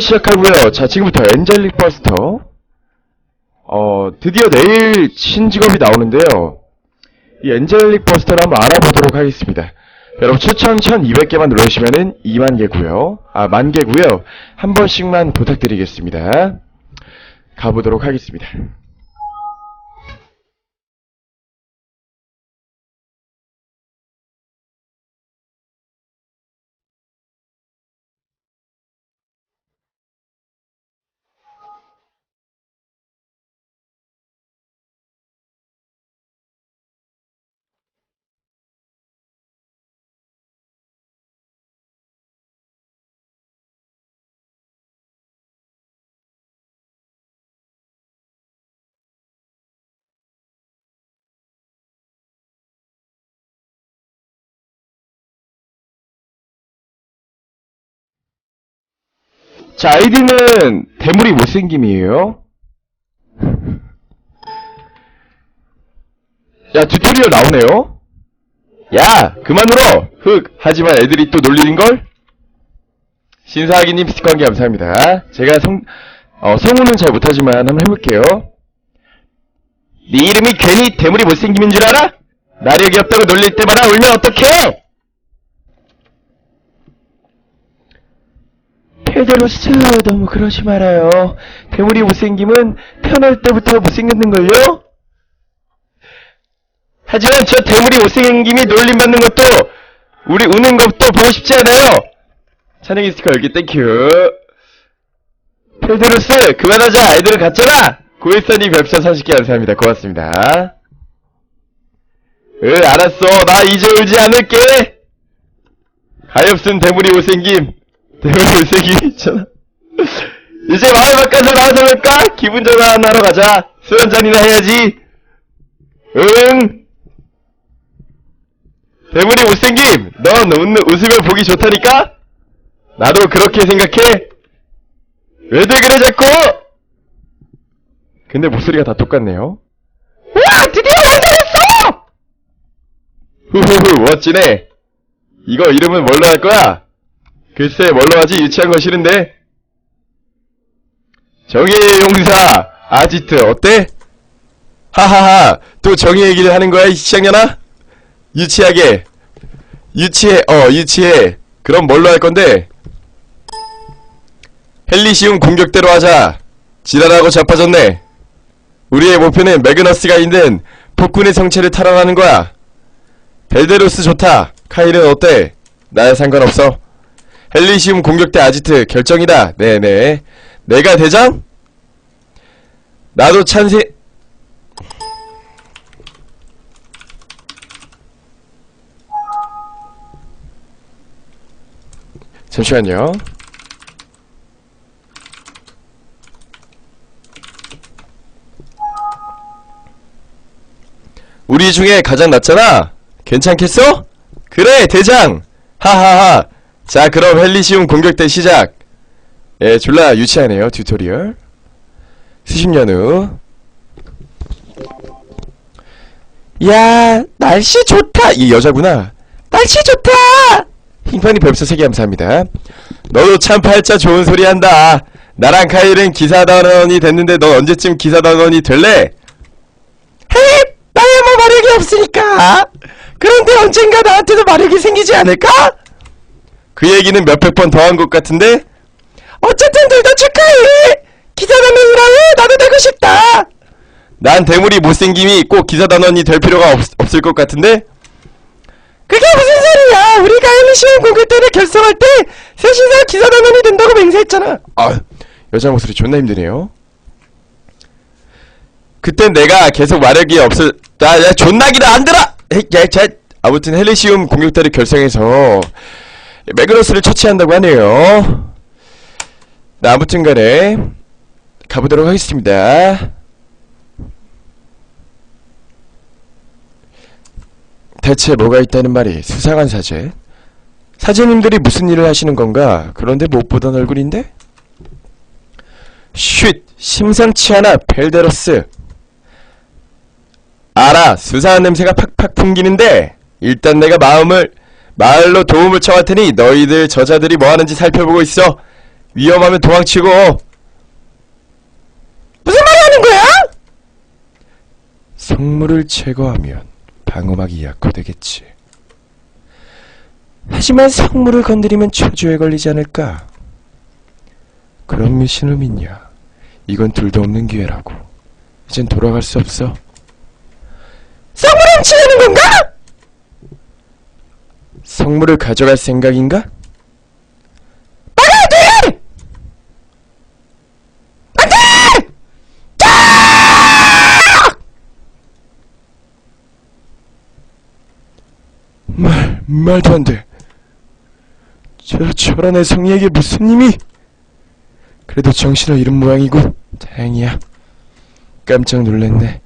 시작하고요. 자, 지금부터 엔젤릭 버스터. 어, 드디어 내일 신직업이 나오는데요. 이 엔젤릭 버스터를 한번 알아보도록 하겠습니다. 여러분, 추천 1200개만 눌러주시면은 2만 개고요 아, 만 개고요 한 번씩만 부탁드리겠습니다. 가보도록 하겠습니다. 자, 아이디는 대물이 못생김이에요. 야, 튜토리얼 나오네요? 야, 그만 울어! 흑! 하지만 애들이 또 놀리는걸? 신사하기님 스티커 한개 감사합니다. 제가 성, 어, 성우는 잘 못하지만 한번 해볼게요. 네 이름이 괜히 대물이 못생김인 줄 알아? 나력이 없다고 놀릴 때마다 울면 어떡해! 페데로스 너무 그러지 말아요. 대물이 못생김은 태어날 때부터 못생겼는걸요? 하지만 저 대물이 못생김이 놀림받는 것도 우리 우는 것도 보고 싶지 않아요. 찬영이 스티커 10개 땡큐. 페데로스 그만하자 아이들은 갔잖아. 고일선이 별표 30개 감사합니다. 고맙습니다. 응 알았어 나 이제 울지 않을게. 가엾은 대물이 못생김. 못생김 있잖아. 이제 마을 바깥으로 나와서 볼까? 기분 전환 하러 가자. 술 한잔이나 해야지. 응. 대물이 못생김! 넌 웃는, 웃으면 보기 좋다니까? 나도 그렇게 생각해! 왜들 그래 자꾸! 근데 목소리가 다 똑같네요. 우와! 드디어 완성했어! 후후후, 멋지네. 이거 이름은 뭘로 할 거야? 글쎄, 뭘로 하지? 유치한 거 싫은데? 정의의 용사, 아지트, 어때? 하하하, 또 정의 얘기를 하는 거야, 이 시장년아? 유치하게. 유치해 어 유치해. 그럼 뭘로 할 건데? 헬리시움 공격대로 하자. 지랄하고 자빠졌네. 우리의 목표는 매그너스가 있는 폭군의 성체를 탈환하는 거야. 벨데로스 좋다. 카일은 어때? 나야 상관없어 헬리시움 공격대 아지트 결정이다 네네 내가 대장? 나도 찬세 잠시만요. 우리 중에 가장 낫잖아? 괜찮겠어? 그래, 대장! 하하하! 자, 그럼 헬리시움 공격대 시작! 예, 졸라 유치하네요, 튜토리얼. 수십 년 후. 야, 날씨 좋다! 이 여자구나. 날씨 좋다! 흰판이 별표 3개 감사합니다. 너도 참 팔자 좋은 소리 한다. 나랑 카일은 기사단원이 됐는데 너 언제쯤 기사단원이 될래? 헤이! 나야 뭐 마력이 없으니까. 그런데 언젠가 나한테도 마력이 생기지 않을까? 그 얘기는 몇백 번 더 한 것 같은데? 어쨌든 둘 다 축하해! 기사단원이라고 나도 되고 싶다! 난 대물이 못생김이 꼭 기사단원이 될 필요가 없, 없을 것 같은데? 그게 무슨 소리야! 우리가 헬리시온 공격대를 결성할 때 셋이서 기사단원이 된다고 맹세했잖아. 아, 여자 목소리 존나 힘드네요. 그땐 내가 계속 마력이 없을, 야, 야, 존나기다 안 들어! 야, 자, 아무튼 헬리시움 공격대를 결성해서 매그너스를 처치한다고 하네요. 나 아무튼 간에 가보도록 하겠습니다. 대체 뭐가 있다는 말이 수상한 사제? 사제님들이 무슨 일을 하시는 건가? 그런데 못 보던 얼굴인데? 쉿! 심상치 않아, 벨데로스! 알아, 수상한 냄새가 팍팍 풍기는데, 일단 내가 마음을, 마을로 도움을 청할 테니 너희들 저자들이 뭐 하는지 살펴보고 있어. 위험하면 도망치고 무슨 말 하는 거야? 성물을 제거하면 방어막이 약화되겠지. 하지만 성물을 건드리면 초조에 걸리지 않을까? 그런 미신을 믿냐? 이건 둘도 없는 기회라고. 이젠 돌아갈 수 없어. 성물 훔치려는 건가? 성물을 가져갈 생각인가? 말도 안 돼. 저 철원의 성의에게 무슨 힘이? 그래도 정신을 잃은 모양이고 다행이야. 깜짝 놀랐네.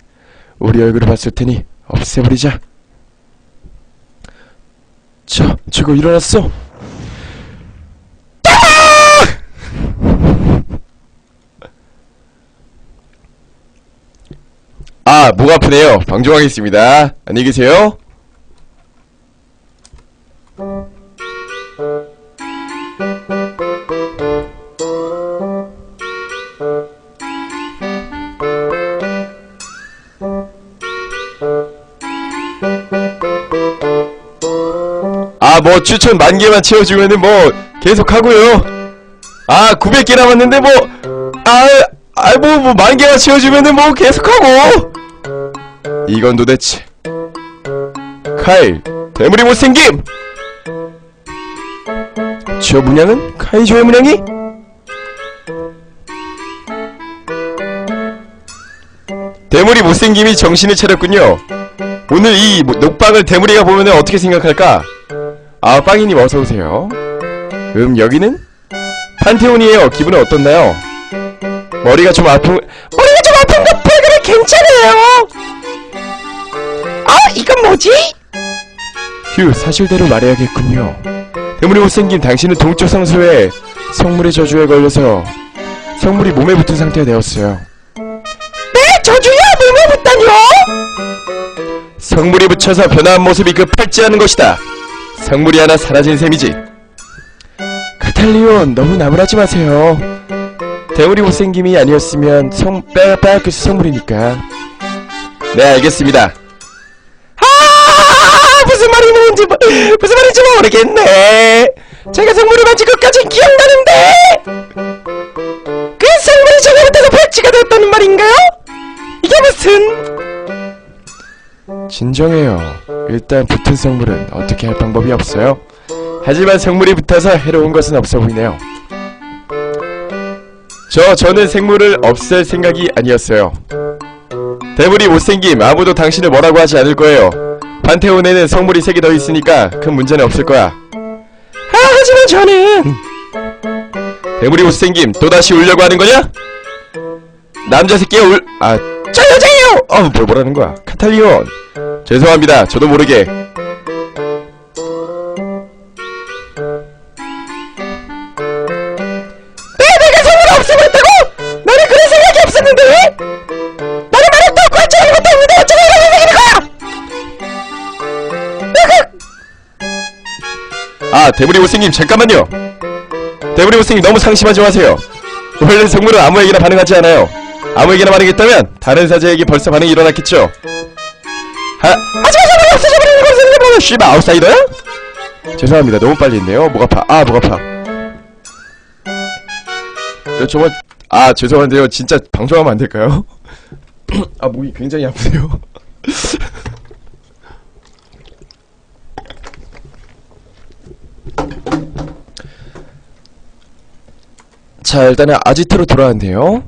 우리 얼굴을 봤을 테니 없애버리자. 저, 저거 일어났어. 아, 목 아프네요. 방종하겠습니다. 안녕히 계세요. 뭐, 추천 만 개만 채워주면은 뭐, 계속 하고요. 아, 900개 남았는데 뭐, 아, 아, 뭐, 뭐, 만 개만 채워주면은 뭐, 계속 하고. 이건 도대체. 카일, 대물이 못생김! 저 문양은 카이조의 문양이? 대물이 못생김이 정신을 차렸군요. 오늘 이 뭐- 녹방을 대물이가 보면 어떻게 생각할까? 아, 빵이님 어서오세요. 음, 여기는? 판테온이에요. 기분은 어떻나요? 머리가 좀 아픈, 머리가 좀 아픈 것 그래 괜찮아요. 아 이건 뭐지? 휴, 사실대로 말해야겠군요. 대물이 못생긴 당신은 동쪽 성소에 성물의 저주에 걸려서 성물이 몸에 붙은 상태가 되었어요. 내 저주야 몸에 붙다뇨? 성물이 붙여서 변화한 모습이 급할지 않은 것이다. 성물이 하나 사라진 셈이지. 카탈리온 너무 나무라지 마세요. 대물이 못생김이 아니었으면 성 빼빼그 성물이니까. 네 알겠습니다. 아 무슨 말이 뭔지 모- 무슨 말인지 모르겠네. 제가 성물을 만진 것까진 기억나는데 그 성물이 붙어서 발치가 됐다는 말인가요? 이게 무슨 진정해요. 일단 붙은 성물은 어떻게 할 방법이 없어요. 하지만 성물이 붙어서 해로운 것은 없어 보이네요. 저 저는 생물을 없앨 생각이 아니었어요. 대물이 못생김 아무도 당신을 뭐라고 하지 않을 거예요. 판테온에는 성물이 3개 더 있으니까 큰 문제는 없을 거야. 아 하지만 저는 대물이 못생김 또다시 울려고 하는 거냐? 남자 새끼가 울... 아... 저 여자예요. 어, 뭘 뭐라는 거야? 카탈리온. 죄송합니다. 저도 모르게. 내 내가 성물을 없애버렸다고? 나는 그런 생각이 없었는데 나는 말을 듣고 할줄 알고 때문에 어쩌고 이런 생각이 거야 아, 대물이 못생김, 잠깐만요. 대물이 못생김 너무 상심하지 마세요. 원래 성물은 아무에게나 반응하지 않아요. 아무에게나 반응했다면 다른 사자에게 벌써 반응이 일어났겠죠. 하, 성물이 없어져버리는 걸 생각해보면 씨발 아웃사이더야? 죄송합니다. 너무 빨리 했네요. 목 아파. 아, 목 아파. 저 저번 아 죄송한데요. 진짜 방송하면 안 될까요? 아 목이 굉장히 아프세요. 자 일단은 아지트로 돌아왔네요.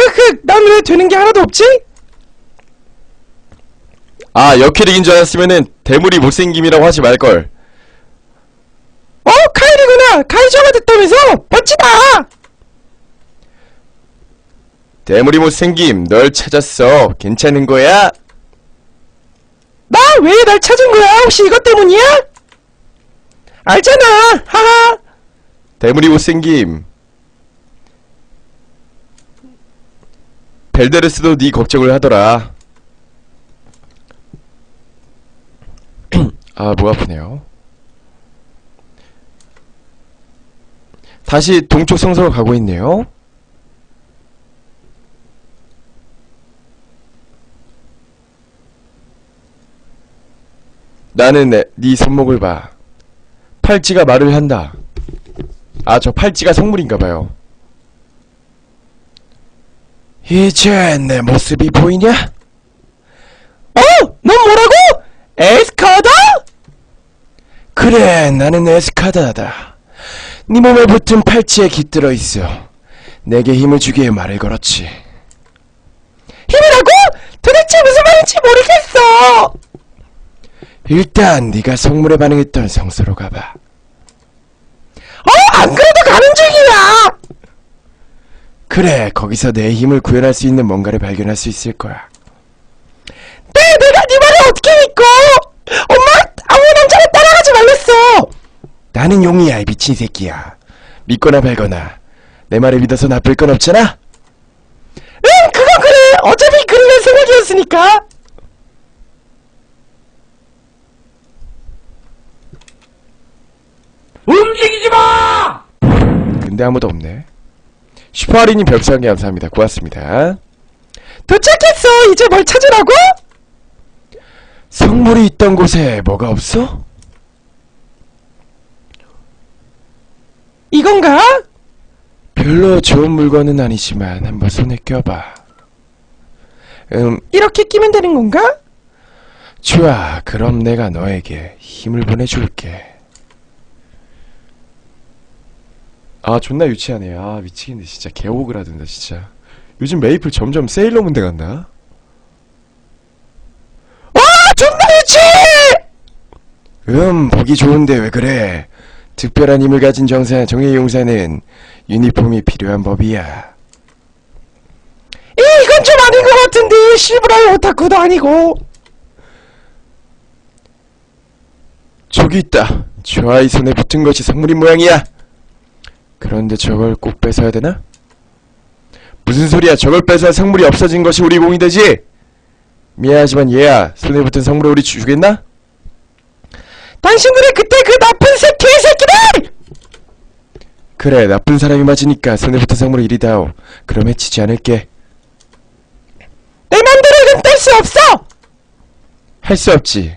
흑흑 난 왜 되는 게 하나도 없지? 아 역캐릭인 줄 알았으면은 대물이 못생김이라고 하지 말걸. 어 카일이구나 카이저가 됐다면서 멋지다 대물이 못생김 널 찾았어. 괜찮은 거야? 나 왜 날 찾은 거야 혹시 이것 때문이야? 알잖아 하하 대물이 못생김. 벨데르스도 네 걱정을 하더라. 아, 목 아프네요. 다시 동쪽 성소로 가고 있네요. 나는 내, 네 손목을 봐. 팔찌가 말을 한다. 아, 저 팔찌가 성물인가봐요. 이제 내 모습이 보이냐? 어? 넌 뭐라고? 에스카다? 그래, 나는 에스카다다. 네 몸에 붙은 팔찌에 깃들어 있어. 내게 힘을 주기 위해 말을 걸었지. 힘이라고? 도대체 무슨 말인지 모르겠어. 일단 네가 성물에 반응했던 성소로 가봐. 어, 안 그래도 가는 중이야. 그래, 거기서 내 힘을 구현할 수 있는 뭔가를 발견할 수 있을 거야. 네, 내가 네 말을 어떻게 믿고? 엄마, 아무 남자를 따라가지 말랬어. 나는 용이야, 이 미친 새끼야. 믿거나 말거나. 내 말을 믿어서 나쁠 건 없잖아? 응, 그건 그래. 어차피 그런 내 생각이었으니까. 움직이지 마! 근데 아무도 없네. 슈퍼할인님 별풍선 감사합니다. 고맙습니다. 도착했어. 이제 뭘 찾으라고? 성물이 있던 곳에 뭐가 없어? 이건가? 별로 좋은 물건은 아니지만 한번 손에 껴봐. 음, 이렇게 끼면 되는 건가? 좋아. 그럼 내가 너에게 힘을 보내줄게. 아, 존나 유치하네. 아, 미치겠네. 진짜 개오그라든다, 진짜. 요즘 메이플 점점 세일러문 돼 간다. 와, 존나 유치해! 음, 보기 좋은데 왜 그래? 특별한 힘을 가진 정사, 정의 용사는 유니폼이 필요한 법이야. 이, 이건 좀 아닌 것 같은데. 실브라이 오타쿠도 아니고. 저기 있다. 저 아이 손에 붙은 것이 성물인 모양이야. 그런데 저걸 꼭 뺏어야 되나? 무슨 소리야? 저걸 뺏어야 성물이 없어진 것이 우리 공이 되지? 미안하지만 얘야, 손에 붙은 성물을 우리 주겠나? 당신들이 그때 그 나쁜 새 개새끼들! 그래, 나쁜 사람이 맞으니까 손에 붙은 성물을 이리 다오. 그럼 해치지 않을게. 내 맘대로 이건 뗄수 없어! 할 수 없지.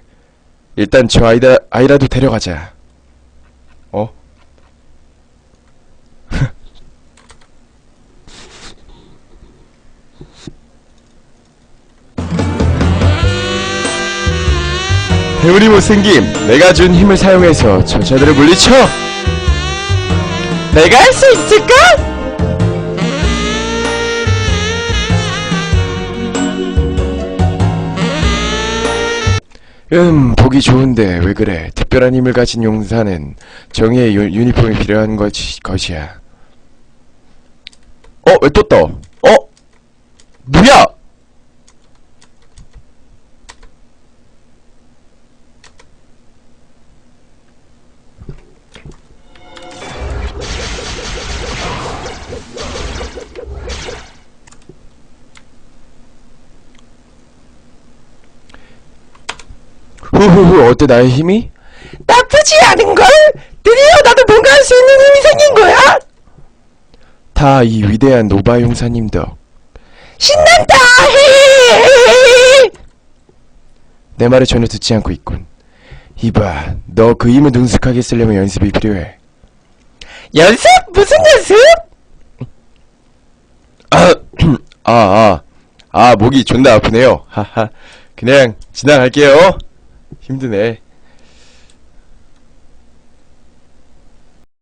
일단 저 아이다, 아이라도 데려가자. 배우리 못생김, 내가 준 힘을 사용해서 저자들을 물리쳐! 내가 할 수 있을까? 음, 보기 좋은데 왜 그래? 특별한 힘을 가진 용사는 정의의 유, 유니폼이 필요한 것이, 것이야. 어, 왜 또 떠? 어? 뭐야? 후후후, 어때 나의 힘이? 나쁘지 않은걸? 드디어 나도 뭔가 할 수 있는 힘이 생긴 거야? 다 이 위대한 노바 용사님 덕. 신난다! 내 말을 전혀 듣지 않고 있군. 이봐, 너 그 힘을 능숙하게 쓰려면 연습이 필요해. 연습? 무슨 연습? 아, 아, 아, 아, 목이 존나 아프네요. 하하. 그냥 지나갈게요. 힘드네.